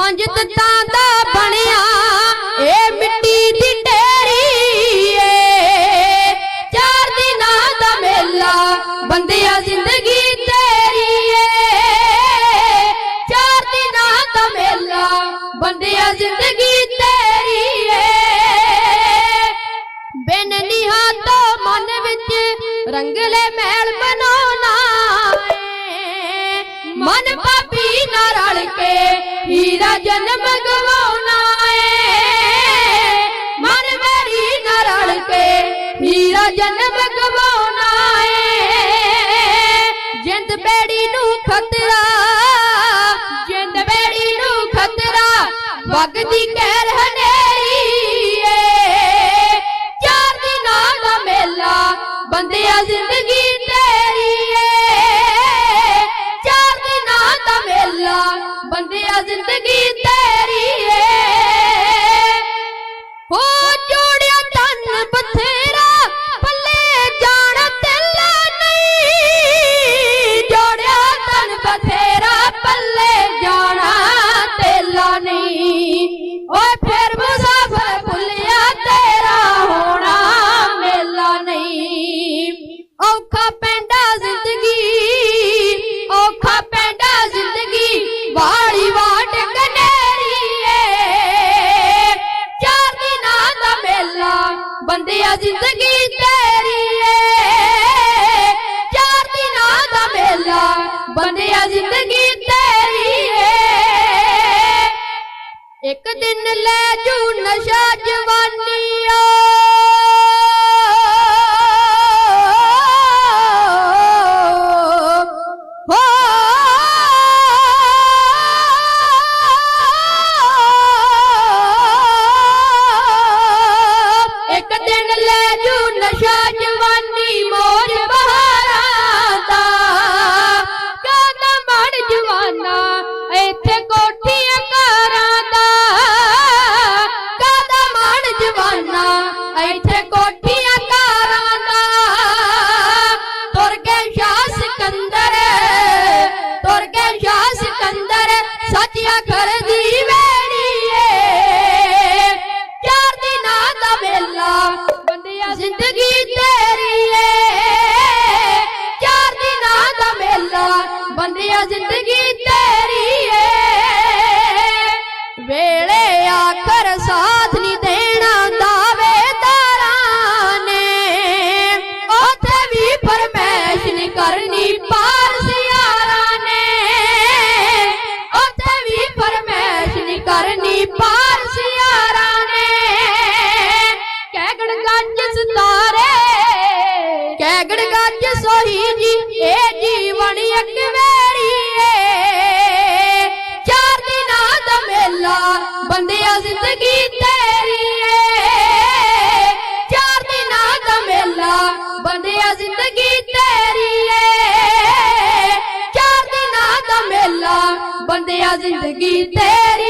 ਪੰਜ ਤੱਤਾਂ ਦਾ ਬਣਿਆ। ਇਹ ਮਿੱਟੀ ਦੀ ਢੇਰੀ ਏ। ਚਾਰ ਦਿਨਾਂ ਦਾ ਮੇਲਾ, ਬੰਦਿਆ ਜ਼ਿੰਦਗੀ ਤੇਰੀ ਏ। ਚਾਰ ਦਿਨਾਂ ਦਾ ਮੇਲਾ, ਬੰਦਿਆ ਜ਼ਿੰਦਗੀ ਤੇਰੀ ਏ। ਬਿਨ ਨਿਹਾ ਤੋਂ ਮਨ ਵਿੱਚ ਰੰਗਲੇ ਮਹਿਲ ਬਣਾਉਣਾ ਮਨ ਪਾਪੀ ਹੀਰਾ ਜਨਮ ਗਵਾਉਣਾ ਏ। ਮਨ ਮੇਰੀ ਨਾਲ ਰਲ ਕੇ ਮੇਰਾ ਜਨਮ ਗਵਾਉਣਾ ਏ। ਜਿੰਦ ਬੇੜੀ ਨੂੰ ਖਤਰਾ, ਜਿੰਦ ਬੇੜੀ ਨੂੰ ਖਤਰਾ, ਵਗਦੀ ਕਹਿਰ ਬੰਦਿਆ ਜ਼ਿੰਦਗੀ ਤੇਰੀ ਬੰਦਿਆ ਜ਼ਿੰਦਗੀ ਤੇਰੀ ਏ। ਚਾਰ ਦਿਨਾਂ ਦਾ ਮੇਲਾ, ਬੰਦਿਆ ਜ਼ਿੰਦਗੀ ਤੇਰੀ ਏ। ਇੱਕ ਦਿਨ ਲੈ ਜੂ ਨਸ਼ਾ ਜਵਾਨੀਓ। ਕਰਦੀ ਵੇੜੀਏ ਚਾਰ ਦਿਨਾਂ ਦਾ ਮੇਲਾ ਬੰਦਿਆ ਜ਼ਿੰਦਗੀ ਤੇਰੀ ਏ। ਚਾਰ ਦਿਨਾਂ ਦਾ ਮੇਲਾ ਬੰਦਿਆ ਜ਼ਿੰਦਗੀ ਤੇਰੀ ਏ। ਵੇਲੇ ਆਖਰ ਸਾਥ ਕਹਿਗੜ ਗੱਜ ਸੋਹੀ ਜੀ, ਇਹ ਜੀਵਨ ਇੱਕ ਵੇਰੀ ਏ। ਚਾਰ ਦਿਨਾਂ ਦਾ ਮੇਲਾ, ਬੰਦਿਆ ਜ਼ਿੰਦਗੀ ਤੇਰੀ ਏ। ਚਾਰ ਦਿਨਾਂ ਦਾ ਮੇਲਾ, ਬੰਦਿਆ ਜ਼ਿੰਦਗੀ ਤੇਰੀ ਏ। ਚਾਰ ਦਿਨਾਂ ਦਾ ਮੇਲਾ, ਬੰਦਿਆ ਜ਼ਿੰਦਗੀ ਤੇਰੀ